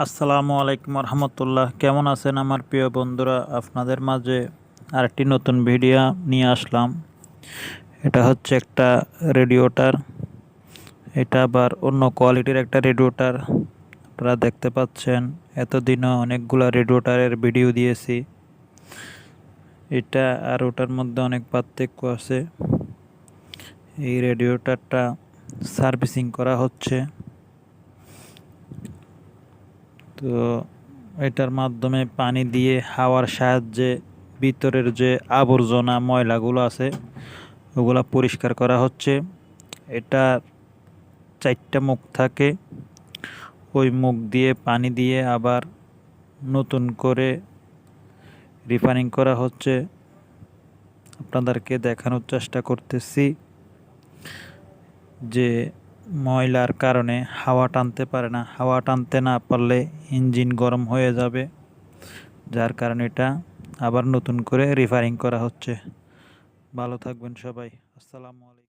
আসসালামু আলাইকুম রহমতুল্লাহ। কেমন আছেন আমার প্রিয় বন্ধুরা? আপনাদের মাঝে আরেকটি নতুন ভিডিও নিয়ে আসলাম। এটা হচ্ছে একটা রেডিওটার। এটা আবার অন্য কোয়ালিটির একটা রেডিওটার। আপনারা দেখতে পাচ্ছেন, এতদিনও অনেকগুলো রেডিওটারের ভিডিও দিয়েছি। এটা আর ওটার মধ্যে অনেক পার্থক্য আছে। এই রেডিওটারটা সার্ভিসিং করা হচ্ছে। তো এটার মাধ্যমে পানি দিয়ে হাওয়ার সাহায্যে ভিতরের যে আবর্জনা ময়লাগুলো আছে, ওগুলা পরিষ্কার করা হচ্ছে। এটা চারটা মুখ থাকে। ওই মুখ দিয়ে পানি দিয়ে আবার নতুন করে রিফারিং করা হচ্ছে। আপনাদেরকে দেখানোর চেষ্টা করতেছি যে ময়লার কারণে হাওয়া টানতে পারে না। হাওয়া টানতে না পারলে ইঞ্জিন গরম হয়ে যাবে, যার কারণে এটা আবার নতুন করে রিফারিং করা হচ্ছে। ভালো থাকবেন সবাই। আসসালামু আলাইকুম।